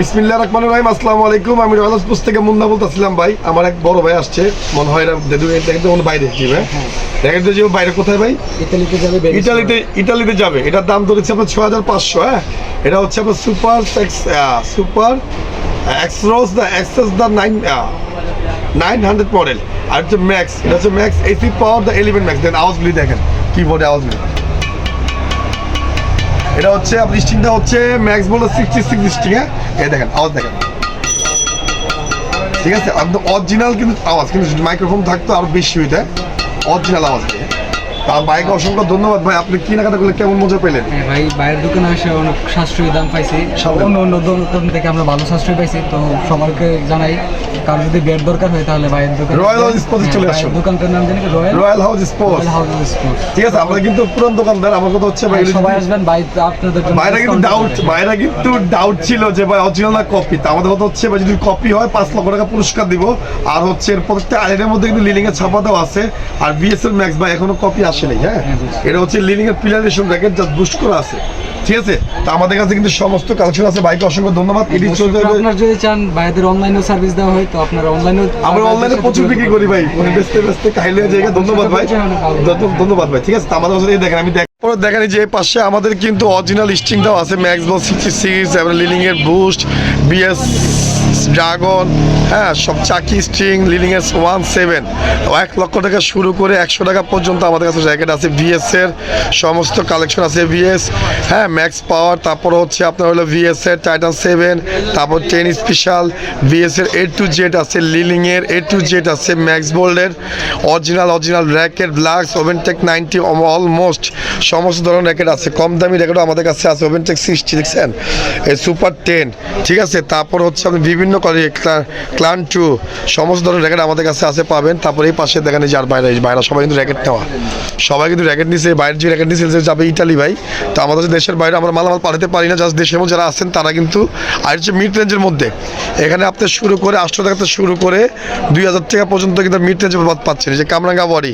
বিসমিল্লাহ রহমান রহিম আসসালামু আলাইকুম। আমি রয়্যালসপুর থেকে মুন্না বলতেছিলাম ভাই। আমার এক বড় ভাই আসছে মনে হয় এরা দেদু দেখতে মনে বাইরে জি ভাই দেখেন তো যে ও বাইরে কোথায় ভাই? ইতালিতে যাবে ইটালিতে ইটালিতে যাবে। এটার দাম ধরেছে আপনার ছ হাজার পাঁচশো হ্যাঁ? এটা হচ্ছে আপনার সুপার সুপার এক্সরোস the access the nine nine hundred model. আর হচ্ছে ম্যাক্স। এটা হচ্ছে max AC power the eleven max. Then আওয়াজগুলি দেখেন। কিবোর্ডে আওয়াজগুলি এটা হচ্ছে আপনি স্টিংটা হচ্ছে ম্যাক্স বলো সিক্সটি সিক্স হ্যাঁ? এই দেখেন, আওয়াজ দেখেন। ঠিক আছে? একদম অরিজিনাল কিন্তু আওয়াজ, কিন্তু মাইক্রোফোন থাকতো আরও বেশি হইতে অরিজিনাল আওয়াজ দিয়ে। তার অসংখ্য ধন্যবাদ। ভাই আপনি কেনাকাটা করলে কেমন মজা পেলেন হ্যাঁ ভাই বাইরের দোকানে এসে অনেক সাশ্রয়ী দাম পাইছি। অন্য অন্য দোকান থেকে আমরা ভালো সাশ্রয় পাইছি তো সবাইকে জানাই কারও যদি বেড দরকার হয় তাহলে ভাইয়ের দোকান House Sports এ চলে আসুন। দোকানটার নাম জানি royal royal house sports royal house sports ঠিক আছে আমরা কিন্তু পুরান দোকানদার আমার কথা হচ্ছে ভাই সবাই আসবেন ভাই আপনাদের ভাইরা কিন্তু ডাউট। ভাইরা কিন্তু ডাউট ছিল যে ভাই অরিজিনাল না কপি তা আমাদের কথা হচ্ছে ভাই যদি কপি হয় পাঁচ লক্ষ টাকা পুরস্কার দিব। আর হচ্ছে এর প্রত্যেকটা আইনের মধ্যে কিন্তু লিলিং এর ছাপা দেওয়া আছে। আর বিএসএল ম্যাক্স ভাই এখনও কপি আসেনি হ্যাঁ হ্যাঁ, এটা হচ্ছে লিলিং এর পিলারেশন র্যাকেট জাস্ট বুস্ট করা আছে। ঠিক আছে? তো আমাদের কাছে কিন্তু সমস্ত কালেকশন আছে। ভাইকে অসংখ্য ধন্যবাদ। এটি চলতে দর্শকরা আপনার যদি চান ভাইদের অনলাইনেও সার্ভিস দেওয়া হয় তো আপনারা অনলাইনেও আমরা অনলাইনে প্রচুর বিক্রি করি ভাই। মানে বেচতে বেচতে খাইলে জায়গা। ধন্যবাদ ভাই। ধন্য- ধন্যবাদ ভাই। ঠিক আছে? তো আমাদের কাছে দেখেন আমি দেখ পরে দেখেন যে পাশে আমাদের কিন্তু অরিজিনাল স্টিংটাও আছে ম্যাক্স বল সিক্সটি সিক্স লিলিং এর বুস্ট বিএস ড্রাগন হ্যাঁ সব চাকি, স্ট্রিং, লিলিং এর ওয়ান সেভেন। এক লক্ষ টাকা শুরু করে একশো টাকা পর্যন্ত আমাদের কাছে জ্যাকেট আছে। ভিএস এর সমস্ত কালেকশন আছে ভিএস হ্যাঁ ম্যাক্স পাওয়ার তারপর হচ্ছে আপনার হলো ভিএস এর টাইটান সেভেন তারপর টেন স্পেশাল ভিএস এর এ টু জেড আছে লিলিং এর এ টু জেড আছে ম্যাক্স বোল্ডের অরিজিনাল অরিজিনাল র্যাকেট ব্লাক্স ওভেনটেক নাইনটি অলমোস্ট সমস্ত ধরনের র্যাকেট আছে। কম দামি র্যাকেটও আমাদের কাছে আছে ওভেনটেক সিক্সটি দেখছেন? এই সুপার টেন ঠিক আছে? তারপর হচ্ছে আপনি বিভিন্ন ক্লান টু সমস্ত ধরনের র্যাকেট আমাদের কাছে আছে, পাবেন। তারপর এই পাশে দেখেন যার বাইরে বাইরে সবাই কিন্তু র্যাকেট নেওয়া। সবাই কিন্তু র্যাকেট নিছে বাইরে যে র্যাকেট নিছে যাবে ইটালি ভাই। তো আমাদের দেশের বাইরে আমরা মালামাল পাঠাতে পারি না জাস্ট দেশের মধ্যে যারা আছেন, তারা কিন্তু আর হচ্ছে মিড রেঞ্জের মধ্যে। এখানে আপনি শুরু করে আটশো টাকা থেকে শুরু করে দুই হাজার টাকা পর্যন্ত কিন্তু মিড রেঞ্জে পাচ্ছেন। এই যে কামরাঙ্গা বডি।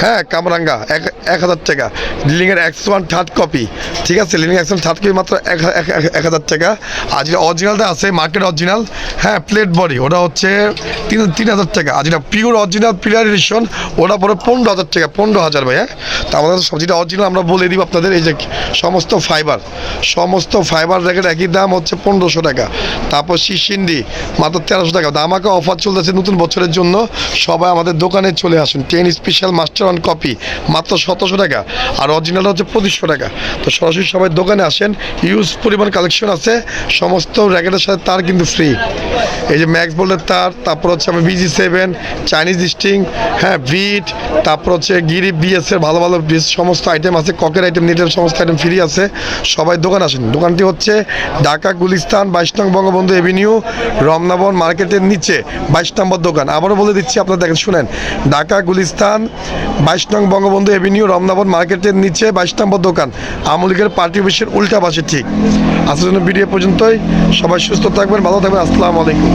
হ্যাঁ কামরাঙ্গা, এক এক হাজার টাকা। লিলিংয়ের এক্স ওয়ান থার্ড কপি ঠিক আছে লিলিং ওয়ান থার্ড কপি মাত্র এক হাজার টাকা। আর যেটা অরিজিনালটা আছে মার্কেট অরিজিনাল হ্যাঁ প্লেট বডি ওটা হচ্ছে তিন তিন হাজার টাকা। আর যেটা পিওর অরিজিনাল পিলার এডিশন ওটা পরে পনেরো হাজার টাকা, পনেরো হাজার ভাই হ্যাঁ? তো আমাদের সব যেটা অরিজিনাল আমরা বলে দিব আপনাদের, এই যে সমস্ত ফাইবার সমস্ত ফাইবার র্যাকেট একই দাম হচ্ছে পনেরোশো টাকা। তারপর শিশিন্দি মাত্র তেরোশো টাকা। দামাকা অফার চলতেছে নতুন বছরের জন্য। সবাই আমাদের দোকানে চলে আসুন। Ten special master on copy মাত্র সতেরোশো টাকা। আর অরিজিনালটা হচ্ছে পঁচিশশো টাকা। তো সরাসরি সবাই দোকানে আসেন। ইউজ পরিমাণ কালেকশন আছে। সমস্ত র্যাকেটের সাথে তার কিন্তু ফ্রি Yeah. এই যে ম্যাক্স বোল্ডের তার, তারপর হচ্ছে আমি বিজি সেভেন চাইনিজ স্টিং হ্যাঁ ভিট তারপর হচ্ছে গিরি বিএস এর ভালো ভালো সমস্ত আইটেম আছে ককের আইটেম নিটের সমস্ত আইটেম ফ্রি আছে। সবাই দোকান আসেন। দোকানটি হচ্ছে ঢাকা, গুলিস্তান, বাইশ নং বঙ্গবন্ধু এভিনিউ রমনাবন মার্কেটের নিচে, বাইশ নম্বর দোকান। আবারও বলে দিচ্ছি, আপনারা দেখেন, শুনেন। ঢাকা, গুলিস্তান, বাইশ নং বঙ্গবন্ধু এভিনিউ রমনাবন মার্কেটের নিচে, বাইশ নম্বর দোকান। আমলিগের পার্টি অফিসের উল্টা পাশে ঠিক। আসার জন্য ভিডিও পর্যন্তই। সবাই সুস্থ থাকবেন, ভালো থাকবেন। আসসালামু আলাইকুম